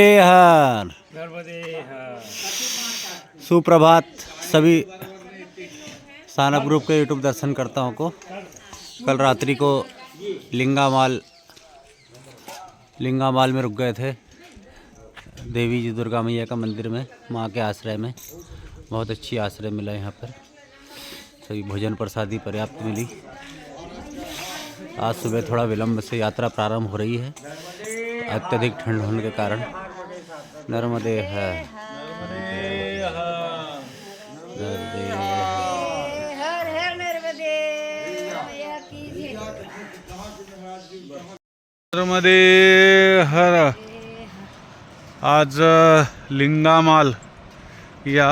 हर सुप्रभात सभी सानप ग्रुप के यूट्यूब दर्शनकर्ताओं को। कल रात्रि को लिंगा लिंगामाल लिंगामाल में रुक गए थे। देवी जी दुर्गा मैया का मंदिर में माँ के आश्रय में। बहुत अच्छी आश्रय मिला यहाँ पर। सभी भोजन प्रसादी पर्याप्त मिली। आज सुबह थोड़ा विलंब से यात्रा प्रारंभ हो रही है। अत्यधिक ठंड होने के कारण नर्मदे है। नर्मदे हर। आज लिंगामाल या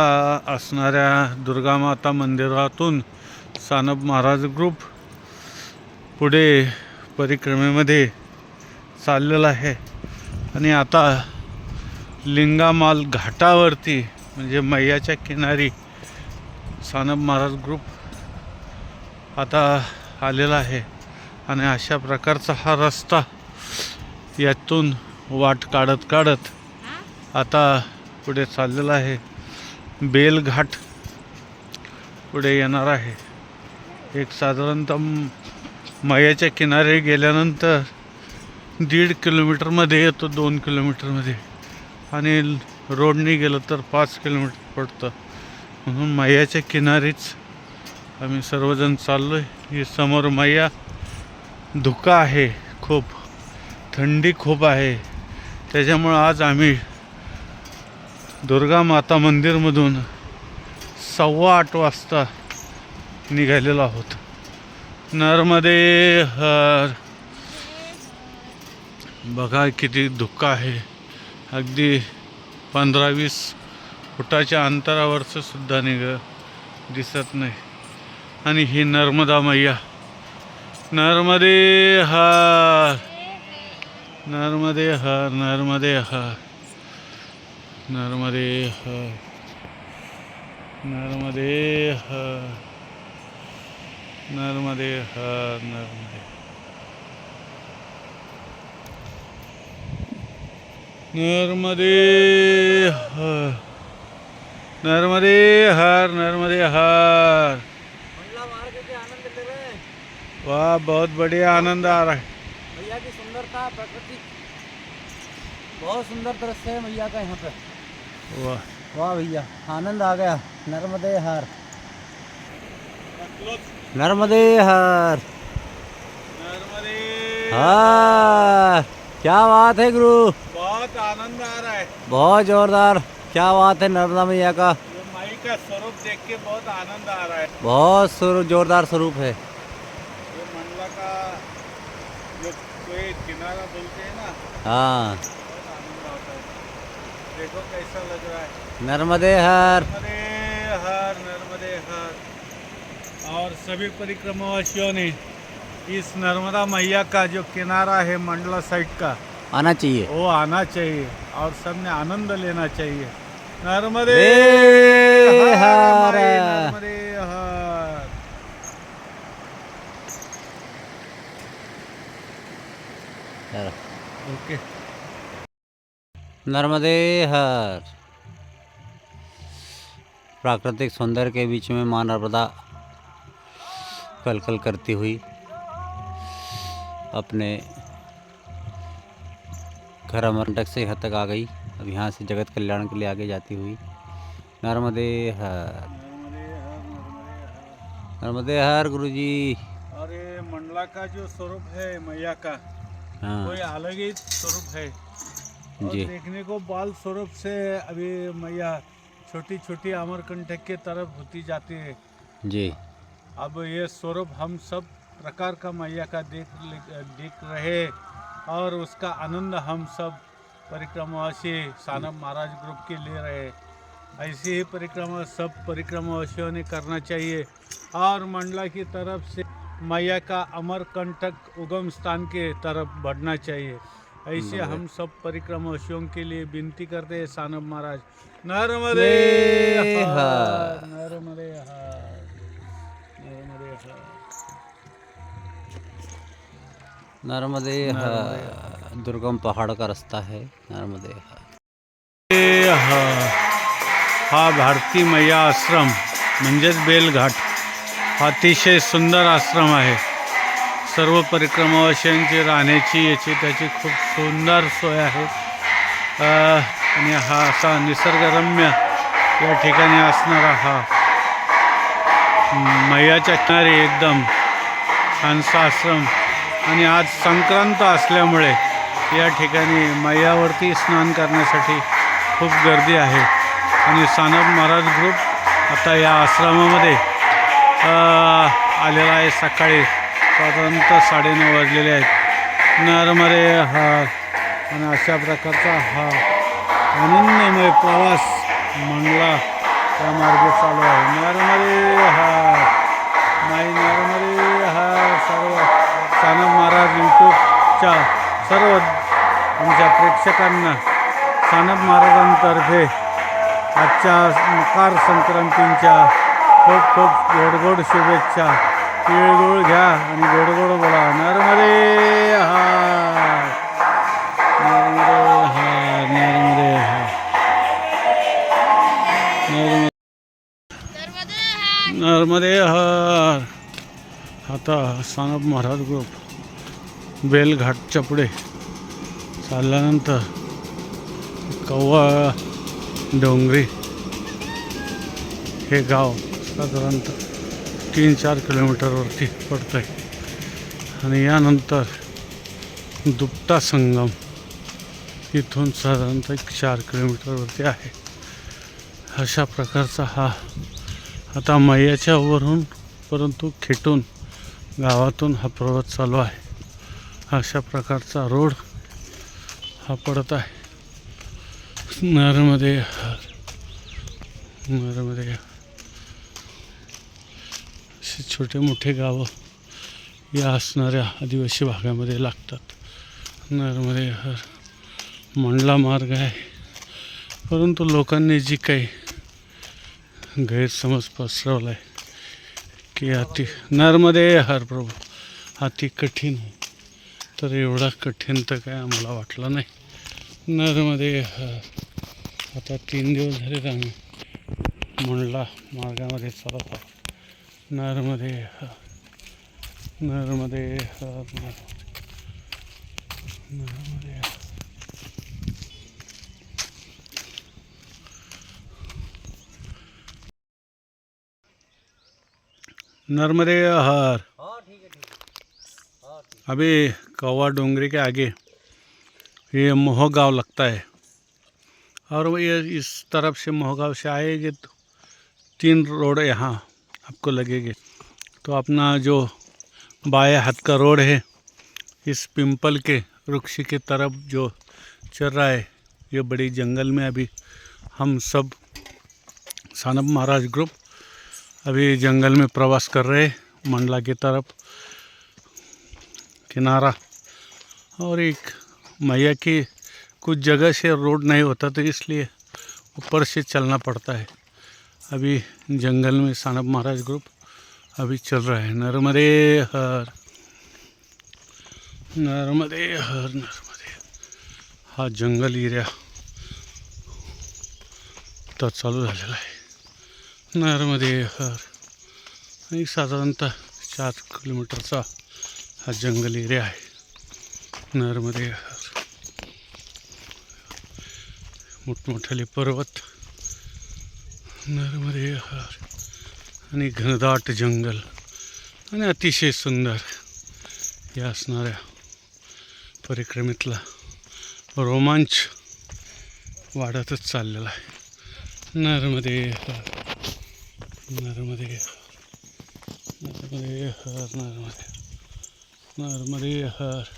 असणाऱ्या दुर्गामाता मंदिरातून सानप महाराज ग्रुप पुढे परिक्रमेमध्ये चाललेला आहे. आणि आता लिंगामाल घाटावरती म्हणजे मैयाच्या किनारी सानप महाराज ग्रुप आता आलेला आहे. आणि अशा प्रकारचा हा रस्ता यातून वाट काढत काढत आता पुढे चाललेला आहे. बेलघाट पुढे येणार आहे. एक साधारणतः मयाच्या किनारे गेल्यानंतर दीड किलोमीटरमध्ये येतो दोन किलोमीटरमध्ये. आणि रोडने गेलं तर पाच किलोमीटर पडतं. म्हणून मैयाच्या किनारीच आम्ही सर्वजण चाललो आहे ही समोर मैया धुका आहे खूप. थंडी खूप आहे. त्याच्यामुळं आज आम्ही दुर्गा माता मंदिरमधून सव्वा आठ वाजता निघालेलो आहोत. नरमध्ये हर बघा किती धुका आहे. अगदी पंधरा वीस फुटाच्या अंतरावरचं सुद्धा निघ दिसत नाही. आणि ही नर्मदा मैया. नर्मदे हार. नर्मदे हार नर्मदे हार. नर्मदे हार. नर्मदे हार. नर्मदे हार नर्मदे नर्मदे हर नर्मदे हर नर्मदे हर। वाह बहुत बढ़िया आनंद आ रहा है। मैया की सुंदरता प्रकृति बहुत सुंदर दृश्य है मैया का यहाँ पे। वाह। वाह भैया आनंद आ गया। नर्मदे हर। नर्मदे हर। नर्मदे हर क्या बात है गुरु। बहुत आनंद आ रहा है। बहुत जोरदार। क्या बात है नर्मदा मैया का। माई का स्वरूप देख के बहुत आनंद आ रहा है। बहुत जोरदार स्वरूप है। ये मंडला का जो कोई किनारा बोलते हैं ना हाँ। है। देखो कैसा लग रहा है। नर्मदे हर। नर्मदे हर नर्मदे हर। और सभी परिक्रमावासियों ने इस नर्मदा मैया का जो किनारा है मंडला साइड का आना चाहिए। वो आना चाहिए और सबने आनंद लेना चाहिए। नर्मदे हर। नर्मदे हर। चलो। ओके। नर्मदे हर। प्राकृतिक सौंदर्य के बीच में माँ नर्मदा कल कल करती हुई अपने घर अमरटक से यहाँ तक आ गई। अब यहाँ से जगत कल्याण के लिए आगे जाती हुई। नर्मदे हर। नर्मदे हर गुरु जी और ये मंडला का जो स्वरूप है मैया का हाँ। कोई अलग ही स्वरूप है। और जी। देखने को बाल स्वरूप से अभी मैया छोटी छोटी अमरकंटक के तरफ़ होती जाती है। जी। अब ये स्वरूप हम सब प्रकार का मैया का देख देख रहे और उसका आनंद हम सब परिक्रमावासी सानप महाराज ग्रुप के ले रहे। ऐसी ही परिक्रमा सब परिक्रमावासियों ने करना चाहिए। और मंडला की तरफ से मैया का अमरकंटक उगम स्थान के तरफ बढ़ना चाहिए। ऐसे हम सब परिक्रमावासियों के लिए विनती करते हैं सानप महाराज। नर्मदे नर्मदे नर्मदे दुर्गम पहाड़ का रास्ता है नर्मदे हे. हा हा भारती मैया आश्रम म्हणजेच बेलघाट हा अतिशय सुंदर आश्रम आहे. सर्व परिक्रमावासियांची राहण्याची याची त्याची खूप सुंदर सोय आहे. आणि हा असा निसर्गरम्य या ठिकाणी असणारा हा मैयाच्या किनारी एकदम छानसा आश्रम. आणि आज संक्रांत असल्यामुळे या ठिकाणी मैयावरती स्नान करण्यासाठी खूप गर्दी आहे. आणि सानप महाराज ग्रुप आता या आश्रमामध्ये आलेला आहे. सकाळी साधारणतः साडेनऊ वाजलेले आहेत. नरमरे हा आणि अशा प्रकारचा हा आनंदमय प्रवास मंगला त्या मार्गे चालू आहे. नरमरे हा नाही नरमरे हा सर्व सानम महाराज यूट्यूबच्या सर्व आमच्या प्रेक्षकांना सानप महाराजांतर्फे आजच्या मकार संक्रांतींच्या खूप खूप गोडगोड शुभेच्छा. तिळगुळ घ्या आणि गोडगोड बोला. नरमरे हा नरमरे हा नरमरे हा नरमरे नर्मदे हा आता सानप महाराज ग्रुप बेलघाटच्या पुढे चालल्यानंतर कव्वा डोंगरी हे गाव साधारणतः तीन चार किलोमीटरवरती पडतं आहे आणि यानंतर दुपटा संगम इथून साधारणतः एक चार किलोमीटरवरती आहे. अशा प्रकारचा हा आता मैयाच्या वरून परंतु खेटून गावातून हा प्रवास चालू आहे. अशा प्रकारचा रोड हा पडत आहे. नरमध्ये नरमध्ये असे छोटे मोठे गावं या असणाऱ्या आदिवासी भागामध्ये लागतात. नरमध्ये हर मंडला मार्ग आहे. परंतु लोकांनी जी काही गैरसमज पसरवला आहे की अति नरमध्ये हर प्रभू अति कठीण आहे. तर एवढा कठीण तर काय आम्हाला वाटलं नाही. नरमध्ये हर. आता तीन दिवस झाले आम्ही म्हणला मार्गामध्ये चालत आहोत. नरमध्ये हर. नरमध्ये हर. नर्मदे नरमध्ये हर. नर्मदे हर अभी कौवा डोंगरी के आगे ये मोह गाँव लगता है। और वो ये इस तरफ़ से मोहगांव से आएँगे तो तीन रोड यहाँ आपको लगेंगे। तो अपना जो बाएँ हाथ का रोड है इस पिंपल के वृक्ष की तरफ़ जो चल रहा है ये बड़ी जंगल में अभी हम सब सानप महाराज ग्रुप अभी जंगल में प्रवास कर रहे मंडला की तरफ़। किनारा। और एक मैया की कुछ जगह से रोड नहीं होता तो इसलिए ऊपर से चलना पड़ता है। अभी जंगल में सानब महाराज ग्रुप अभी चल रहा है। नर्मदे हर। नर्मदे हर नर्मदे हा, जंगल एरिया तर चालू आहे नरमध्ये हर आणि साधारणतः चार किलोमीटरचा हा जंगल एरिया आहे. नरमध्ये हर मोठमोठाले पर्वत नरमध्ये हर आणि घनदाट जंगल आणि अतिशय सुंदर या असणाऱ्या परिक्रमेतला रोमांच वाढतच चाललेला आहे. नरमध्ये हर नर्मदे। नर्मदे हर नर्मदे। नर्मदे हर।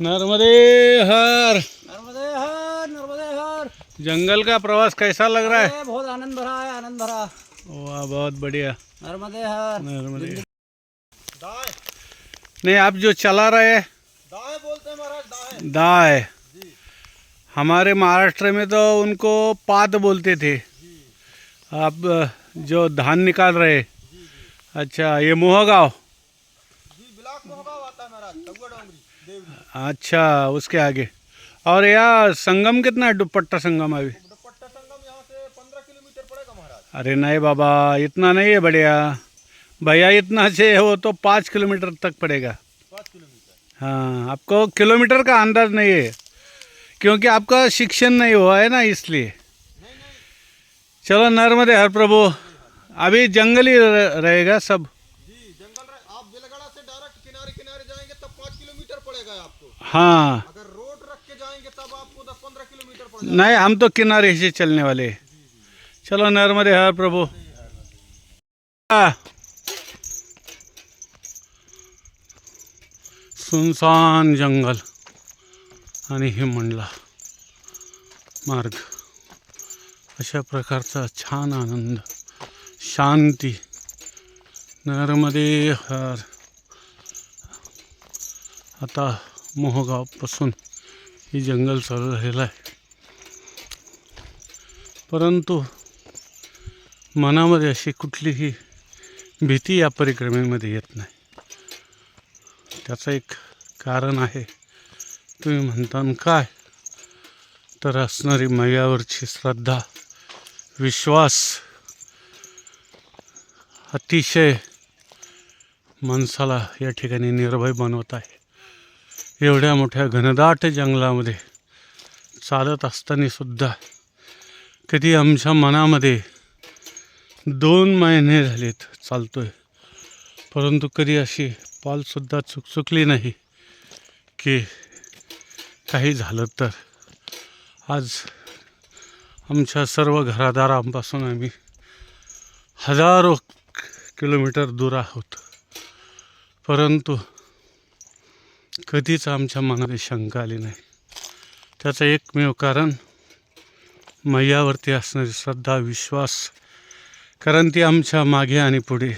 नर्मदे हर। नर्मदे हर नर्मदे हर। जंगल का प्रवास कैसा लग रहा है? बहुत आनंद भरा है आनंद भरा। वाह बहुत बढ़िया। नर्मदे हर। नर्मदे। दाए। नहीं आप जो चला रहे हैं दाए बोलते हैं महाराज दाए। दाए। हमारे महाराष्ट्र में तो उनको पाद बोलते थे। आप जो धान निकाल रहे। अच्छा ये मोहगांव? अच्छा उसके आगे। और यहाँ संगम कितना है, दुपट्टा संगम अभी? अरे नहीं बाबा, इतना नहीं है बढ़िया। भैया, इतना से हो तो पाँच किलोमीटर तक पड़ेगा। हाँ आपको किलोमीटर का अंदाज नहीं है, क्योंकि आपका शिक्षण नहीं हुआ है ना, इसलिए। चलो नर्मदे हर प्रभु। अभी जंगल ही रहेगा सब। जी जंगल रहे आप बेलगड़ा से डायरेक्ट किनारे किनारे जाएँगे तब पाँच किलोमीटर पड़ेगा आपको। हाँ। अगर रोड रख के जाएँगे तब आपको दस पंद्रह किलोमीटर नहीं हम तो किनारे से चलने वाले। चलो नर्मदे हर प्रभु। सुनसान जंगल आणि हे मंडला मार्ग। अशा प्रकारचा छान आनंद शांती नगरमध्ये हर आता मोहगावपासून हे जंगल चालू राहिलं आहे. परंतु मनामध्ये अशी कुठलीही भीती या परिक्रमेमध्ये येत नाही. त्याचं एक कारण आहे तुम्ही म्हणता काय? तर असणारी मैयावरची श्रद्धा विश्वास अतिशय माणसाला या ठिकाणी निर्भय बनवत आहे. एवढ्या मोठ्या घनदाट जंगलामध्ये चालत असतानासुद्धा कधी आमच्या मनामध्ये दोन महिने झालेत चालतो आहे परंतु कधी अशी पालसुद्धा चुकचुकली नाही की काही झालं तर. आज आमच्या सर्व घरादारांपासून आम्ही हजारो किलोमीटर दूर आहोत. परंतु कधीच आमच्या मनात शंका आली नाही. त्याचं एकमेव कारण मैयावरती असणारी श्रद्धा विश्वास कारण ती आमच्या मागे आणि पुढे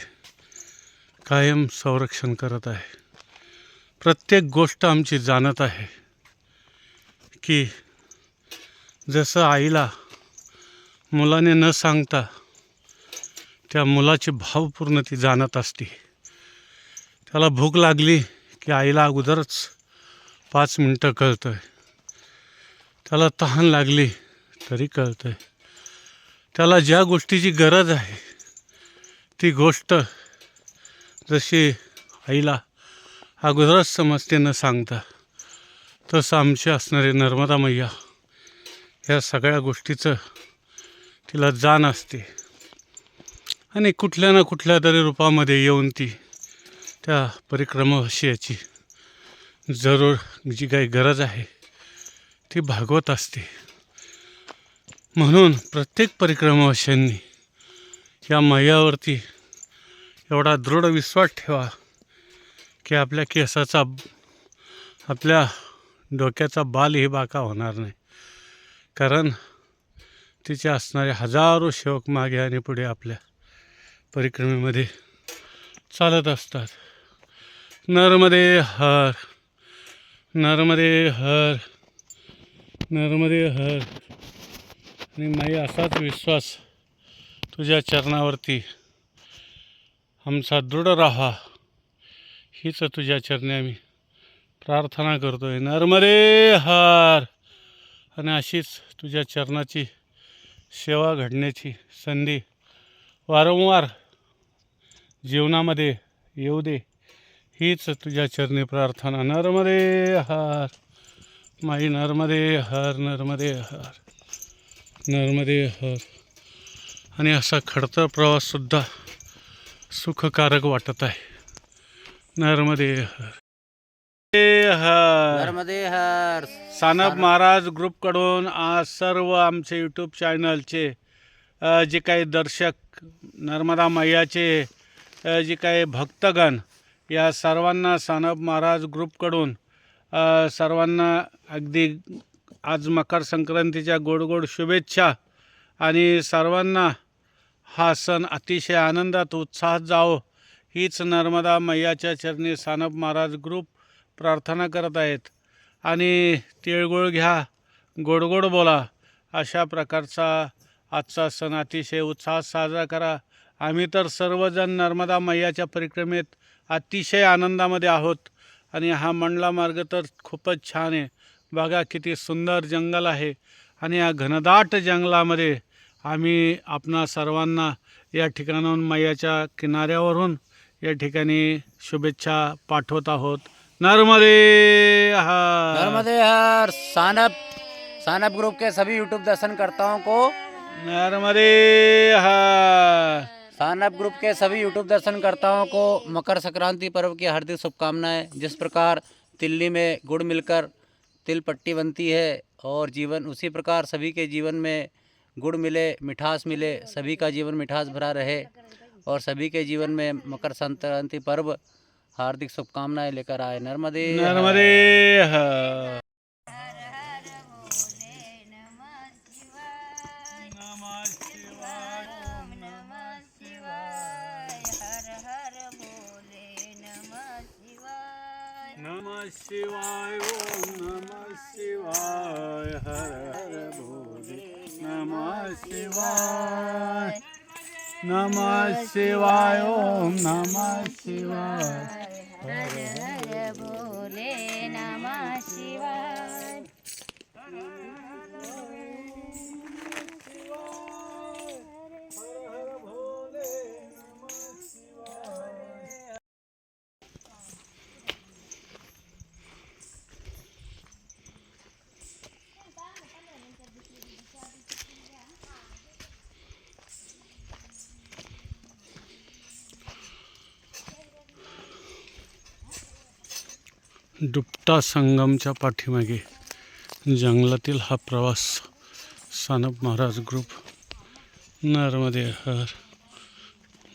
कायम संरक्षण करत आहे. प्रत्येक गोष्ट आमची जाणत आहे की जसं आईला मुलाने न सांगता त्या मुलाचे भावपूर्ण ती जाणत असते. त्याला भूक लागली की आईला अगोदरच पाच मिनटं कळतं आहे त्याला तहान लागली तरी कळतं आहे त्याला ज्या गोष्टीची गरज आहे ती गोष्ट जशी आईला अगोदरच समजते न सांगता तसं आमची असणारी नर्मदा मैया ह्या सगळ्या गोष्टीचं तिला जाण असते. आणि कुठल्या ना कुठल्या तरी रूपामध्ये येऊन ती त्या परिक्रमावशियाची जरूर जी काही गरज आहे ती भागवत असते. म्हणून प्रत्येक परिक्रमावशांनी या मैयावरती एवढा दृढ विश्वास ठेवा की आपल्या केसाचा आपल्या डोक्याचा बालही बाका होणार नाही. कारण तिचे असणारे हजारो सेवक मागे आणि पुढे आपल्या परिक्रमेमध्ये चालत असतात. नर्मदे हर नर्मदे हर नर्मदे हर. आणि माई असाच विश्वास तुझ्या चरणावरती. आमचा दृढ राहा हीच तुझ्या चरणी आम्ही प्रार्थना करतोय. नर्मदे हार. आणि अशीच तुझ्या चरणाची सेवा घडण्याची संधी वारंवार जीवनामध्ये येऊ दे. हीच तुझ्या चरणी प्रार्थना. नर्मदे हार माई नर्मदे हर नर्मदे हर नर्मदे हर. आणि असा खडतर प्रवाससुद्धा सुखकारक वाटत आहे. नर्मदे हर. हर. नर्मदे हर. सानप महाराज ग्रुपकडून आज सर्व आमचे यूट्यूब चॅनलचे जे काही दर्शक नर्मदा मैयाचे जे काही भक्तगण या सर्वांना सानप महाराज ग्रुपकडून सर्वांना अगदी आज मकर संक्रांतीच्या गोड गोड शुभेच्छा आणि सर्वांना हा सण अतिशय आनंदात उत्साहात जावो. हीच नर्मदा मैयाच्या चरणी सानप महाराज ग्रुप प्रार्थना करत आहेत. आणि तिळगुळ घ्या गोड गोड बोला. अशा प्रकारचा आजचा सण अतिशय उत्साहात साजरा करा. आम्ही तर सर्वजण नर्मदा मैयाच्या परिक्रमेत अतिशय आनंदामध्ये आहोत. आणि हा मंडला मार्ग तर खूपच छान आहे. बघा किती सुंदर जंगल आहे. आणि या घनदाट जंगलामध्ये आम्ही आपणा सर्वांना या ठिकाणाहून मैयाच्या किनाऱ्यावरून या ठिकाणी शुभेच्छा पाठवत आहोत. नर्मदे हर नर्मदे हर सानप सानप ग्रुप के सभी यूट्यूब दर्शनकर्ताओं को नर्मदे हर सानप ग्रुप के सभी यूट्यूब दर्शनकर्ताओं को मकर संक्रांति पर्व की हार्दिक शुभकामनाएँ। जिस प्रकार तिल्ली में गुड़ मिलकर तिल पट्टी बनती है और जीवन उसी प्रकार सभी के जीवन में गुड़ मिले मिठास मिले सभी का जीवन मिठास भरा रहे और सभी के जीवन में मकर संक्रांति पर्व हार्दिक शुभकामनाएँ लेकर आए नर्मदे हर। नर्मदे हर नमः शिवाय ओम नमः शिवाय हर हर भोले नमः शिवाय नमः शिवाय ओम नमः शिवाय हर हर दुपटा संगमच्या पाठीमागे. जंगलातील हा प्रवास सानप महाराज ग्रुप नर्मदे हर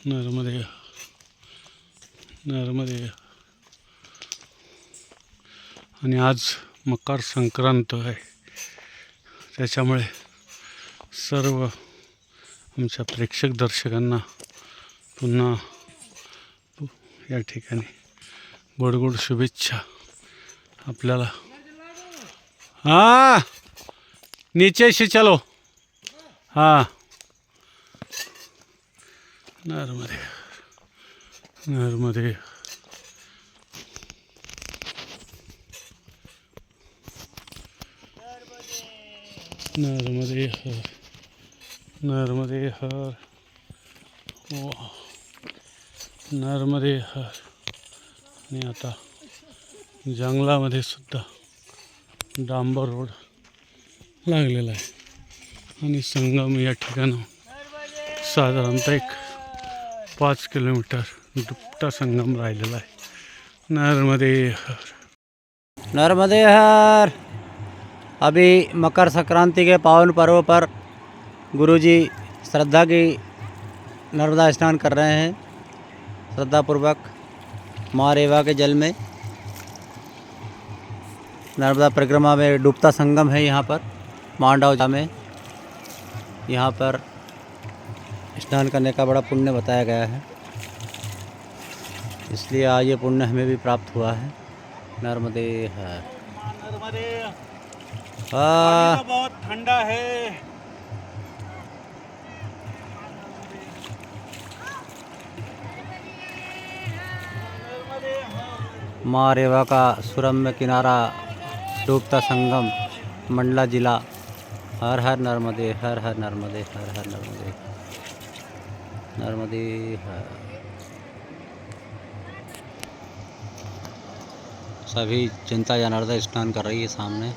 नर्मदे नर्मदे आणि आज मकर संक्रांत आहे. त्याच्यामुळे सर्व आमच्या प्रेक्षक दर्शकांना पुन्हा या ठिकाणी गोडगोड शुभेच्छा. आपल्याला. हां. नीचे से चलो. हां. नर्मदे. नर्मदे. नर्मदे हर. नर्मदे हर. वा नर्मदे हर. आणि आता जंगलामध्ये सुद्धा डांबर रोड आणि संगम या ठिकाणं साधारणतः एक पाच किलोमीटर दुपटा संगम राहिलेला नर्मदे हर. नर्मदे हर. अभी मकर संक्रांति के पावन पर्व पर गुरुजी श्रद्धा की नर्मदा स्नान कर रहे हैं। श्रद्धापूर्वक माँ रेवा के जल में नर्मदा परिक्रमा में डूबता संगम है यहाँ पर मांडव में यहाँ पर स्नान करने का बड़ा पुण्य बताया गया है। इसलिए आज ये पुण्य हमें भी प्राप्त हुआ है। नर्मदे हाँ बहुत ठंडा है। माँ रेवा का सुरम्य किनारा डूबता संगम, मंडला जिला, हर हर नर्मदे, हर हर नर्मदे, हर हर नर्मदे नर्मदे हर। सभी जनता जनार्दन स्नान कर रही है सामने।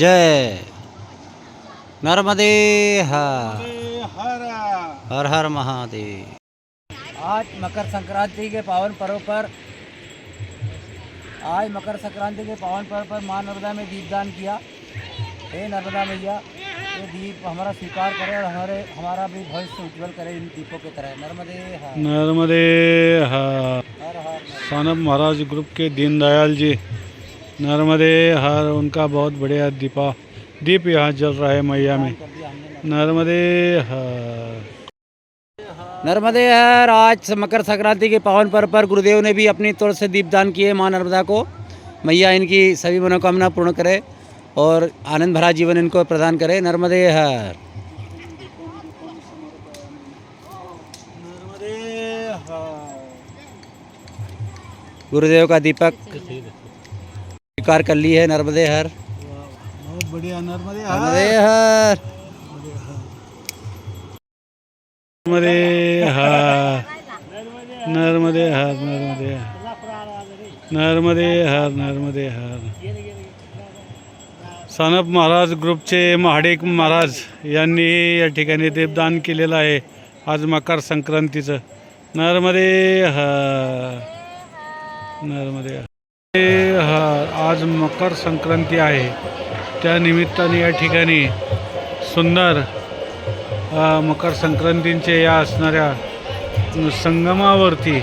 जय। नर्मदे हर। हर। हर हर महादेव। आज मकर संक्रांति के पावन पर्व पर आज मकर संक्रांति के पावन पर्व पर माँ नर्मदा में दीपदान किया। हे नर्मदा मैया ये दीप हमारा स्वीकार करे और हमारे हमारा भी भविष्य उज्जवल करे इन दीपों की तरह। नर्मदे हर। नर्मदे हर। हर सानप महाराज ग्रुप के दीनदयाल जी नर्मदे हर उनका बहुत बढ़िया दीपा दीप यहाँ जल रहा है मैया में। नर्मदे हर। नर्मदे हर आज मकर संक्रांति के पावन पर्व पर गुरुदेव ने भी अपनी तौर से दीपदान किए माँ नर्मदा को। मैया इनकी सभी मनोकामना पूर्ण करे और आनंद भरा जीवन इनको प्रदान करे। नर्मदे हर। गुरुदेव का दीपक। स्वीकार कर ली है नर्मदे हर। बहुत बढ़िया नर्मदे हर। नर्मदे हर। नर्मदे हर नर्मदे हर नर्मदे हर। नर्मदे हर नर्मदे हर। सानप महाराज ग्रुपचे महाडिक महाराज यांनी या ठिकाणी देवदान केलेलं आहे आज मकर संक्रांतीचं. नर्मदे हर नर्मदे हर। आज मकर संक्रांती आहे. त्या निमित्ताने या ठिकाणी सुंदर मकर संक्रांतींचे या असणाऱ्या संगमावरती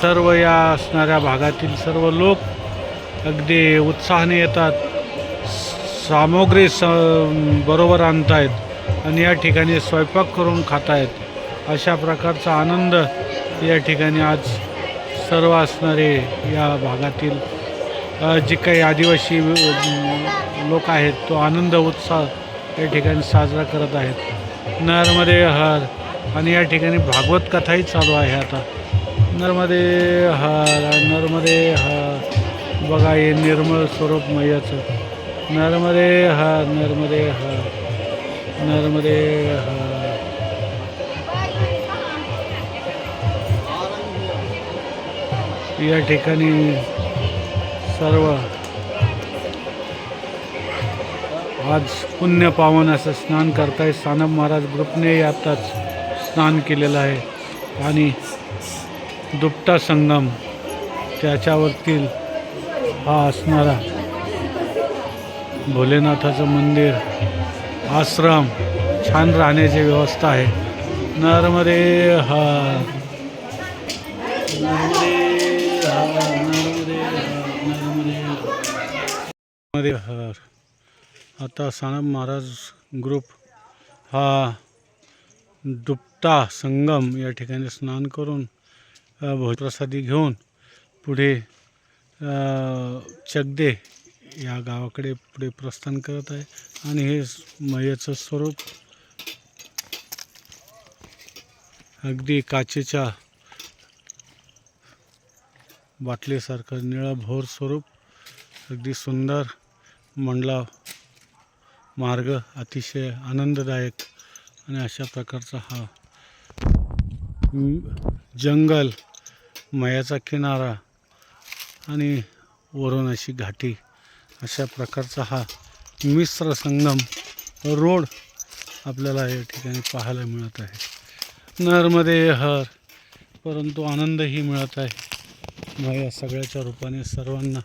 सर्व या असणाऱ्या भागातील सर्व लोक अगदी उत्साहाने येतात. सामग्री स बरोबर आणतायत आणि या ठिकाणी स्वयंपाक करून खातायत. अशा प्रकारचा आनंद या ठिकाणी आज सर्व असणारे या भागातील जे काही आदिवासी लोक आहेत तो आनंद उत्साह या ठिकाणी साजरा करत आहेत. नरमध्ये हर आणि या ठिकाणी भागवत कथाही चालू आहे आता. नर्मदे हर नर्मदे हर बघा हे निर्मळ स्वरूप मैयाचं. नर्मदे हर नर्मदे हर नर्मदे हर. या ठिकाणी सर्व आज पुण्य पावन असं स्नान करताय. सानप महाराज ग्रुपने आताच स्नान केलेलं आहे. आणि दुपटा संगम त्याच्यावरतील हा असणारा भोलेनाथाचं मंदिर आश्रम छान राहण्याची व्यवस्था आहे. नर्मदे हा नर्मदे आता सानप महाराज ग्रुप हा दुपटा संगम या ठिकाणी स्नान करून भोजप्रसादी घेऊन पुढे चगदे या गावाकडे पुढे प्रस्थान करत आहे. आणि हे मयेचं स्वरूप अगदी काचेच्या बाटलीसारखं निळं भोर स्वरूप अगदी सुंदर मंडला मार्ग अतिशय आनंददायक आणि अशा प्रकारचा हा जंगल मयाचा किनारा आणि वरून अशी घाटी अशा प्रकारचा हा मिश्र संगम रोड आपल्याला या ठिकाणी पाहायला मिळत आहे. नरमध्ये हर परंतु आनंदही मिळत आहे. मग या सगळ्याच्या रूपाने सर्वांना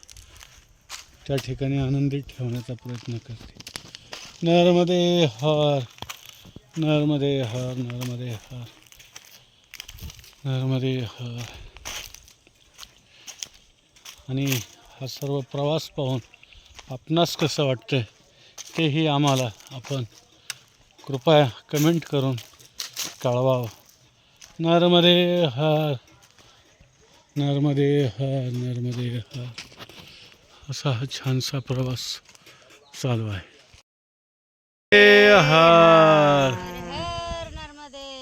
त्या ठिकाणी आनंदित ठेवण्याचा प्रयत्न करते. नरमध्ये हर नरमध्ये हर नरमध्ये हर नर्मदे हर. आणि हा सर्व प्रवास पाहून आपणास कसं वाटतं तेही आम्हाला आपण कृपया कमेंट करून कळवावं. नरमध्ये हर नर्मदे हर नर्मदे हर। असा हा छानसा प्रवास चालू आहे. हर।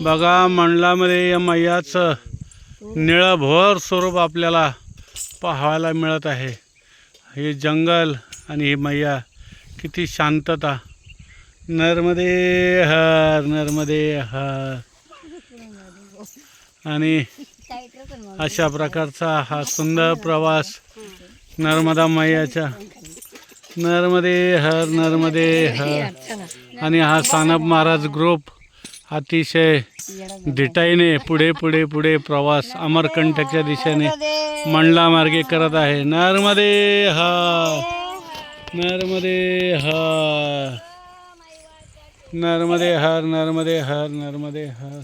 बघा मंडलामध्ये या मैयाचं निळभोर स्वरूप आपल्याला पाहायला मिळत आहे. हे जंगल आणि ही मैया किती शांतता. नर्मदे हर नर्मदे हर. आणि अशा प्रकारचा हा सुंदर प्रवास नर्मदा मैयाच्या. नर्मदे हर नर्मदे हर. आणि हा सानप महाराज ग्रुप अतिशय धिटाईने पुढे पुढे पुढे प्रवास अमरकंठकच्या दिशेने मंडला मार्गे करत आहे. नर्मदे हर नर्मदे हर. नर्मदे हर नर्मदे हर नर्मदे हर.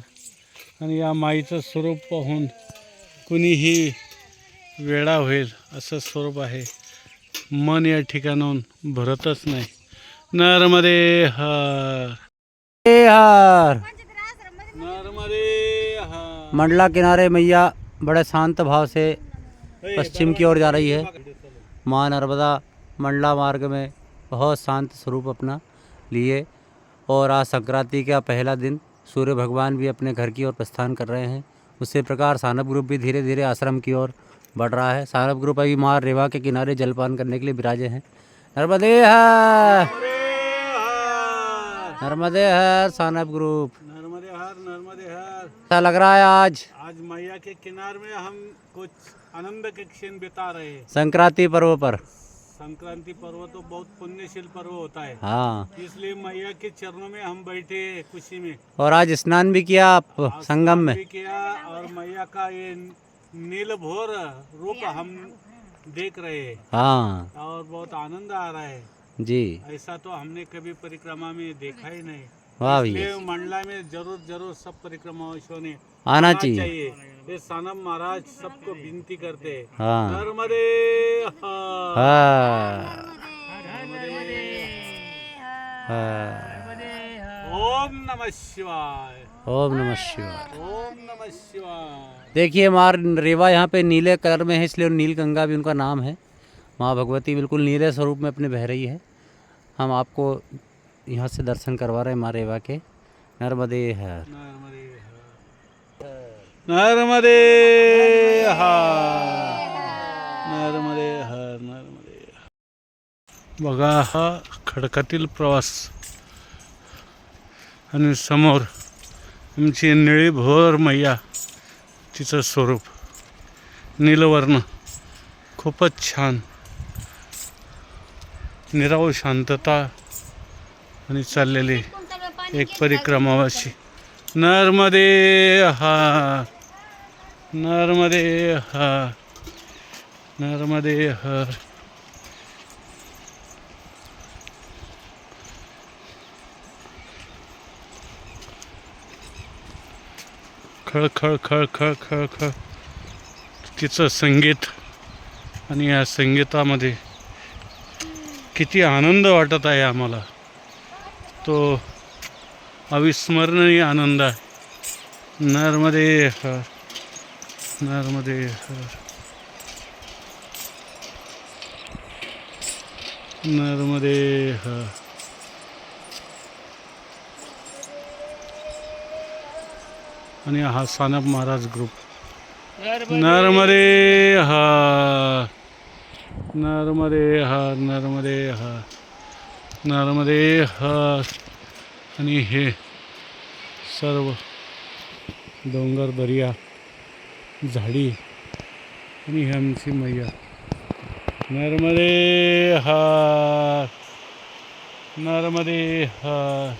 आणि या माईचं स्वरूप पाहून कुणीही वेळा होईल असं स्वरूप आहे. मन या ठिकाणाहून भरतच नाही. नर्मदे हर. हर. नर्मदे हर. मंडला किनारे मैया बड़े शांत भाव से पश्चिम की ओर जा रही है। माँ नर्मदा मंडला मार्ग में बहुत शांत स्वरूप अपना लिए। और आज संक्रांति का पहला दिन सूर्य भगवान भी अपने घर की ओर प्रस्थान कर रहे हैं। उसी प्रकार सानप ग्रुप भी धीरे धीरे आश्रम की ओर बढ़ रहा है। सानप ग्रुप अभी मार रेवा के किनारे जलपान करने के लिए विराजे हैं। नर्मदे हर नर्मदे हर सानप ग्रुप। नर्मदे हर नर्मदे हर। अच्छा लग रहा है आज। आज मैया के किनारे में हम कुछ आनंद के क्षण बिता रहे हैं। संक्रांति पर्व पर। संक्रांति पर्व तो बहुत पुण्यशील पर्व होता है। हाँ। इसलिए मैया के चरणों में हम बैठे खुशी में। और आज स्नान भी किया आप संगम में। भी किया और मैया का ये नील भोर रूप हम देख रहे हैं। हाँ। और बहुत आनंद आ रहा है। जी। ऐसा तो हमने कभी परिक्रमा में देखा ही नहीं। वाह मंडला में ज़रूर ज़रूर सब परिक्रमावासियों ने आना चाहिए। ये सानम महाराज सबको विनती करते हाँ। नर्मदे हाँ। हाँ। ओम नमः शिवाय। ओम नमः शिवाय। ओम नमः शिवाय। देखिए मार रेवा यहाँ पे नीले कलर में है इसलिए नील गंगा भी उनका नाम है। माँ भगवती बिल्कुल नीले स्वरूप में अपने बह रही है। हम आपको यहाँ से दर्शन करवा रहे हैं माँ रेवा के। नर्मदे है नर्मदे हर नर्मदे हर नर्मदे. बघा हा खडकातील प्रवास. आणि समोर आमची निळी भोर मैया तिचं स्वरूप. नीलवर्ण. खूपच छान. निराव शांतता आणि चाललेली एक परिक्रमावासी नर्मदे हार नर्मदे हर नर्मदे हर. खळ खळ खळ खळ खळ खळ. तिचं संगीत आणि या संगीतामध्ये किती आनंद वाटत आहे आम्हाला. तो अविस्मरणीय आनंद आहे. नर्मदे हर. नर्मदे हर नर्मदे हर आणि हा सानप महाराज ग्रुप नर्मदे! हर नर्मदे हर नर्मदे हर नर्मदे हर आणि हे सर्व डोंगर दर्या. झाडी. आणि ही आमची मैया. नर्मदे हार नर्मदे हार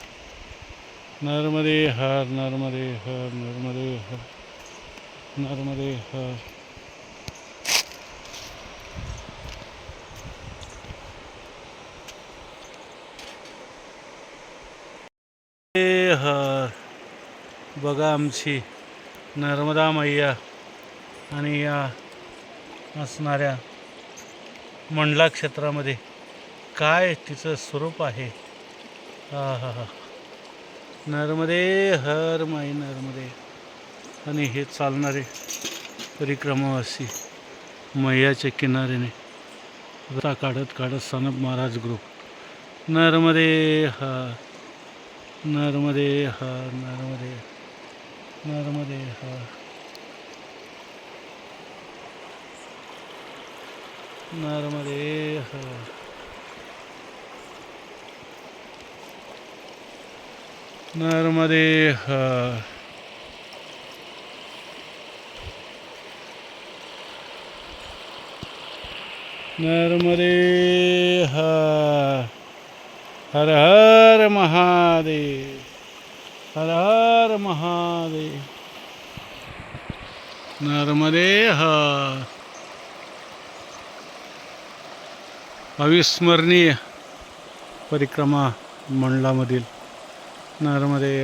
नर्मदे हार नर्मदे हार नर्मदे हार नर्मदे हार हर बघा आमची नर्मदा मैया. आणि या असणाऱ्या मंडला क्षेत्रामध्ये काय तिचं स्वरूप आहे? हा हा हा नर्मदे हर माई नर्मदे. आणि हे चालणारे परिक्रमावासी मैयाच्या किनाऱ्याने रस्ता काढत काढत सनब महाराज ग्रुप. नर्मदे हर नर्मदे हर नर्मदे. नर्मदे हर नर्मदे हो. नर्मदेह हो. नर्मदे हर हो. नर्मदे हर हर हर महादेव हर हर महादेव। नर्मदे हर अविस्मरणीय परिक्रमा मंडळामधील नर्मदे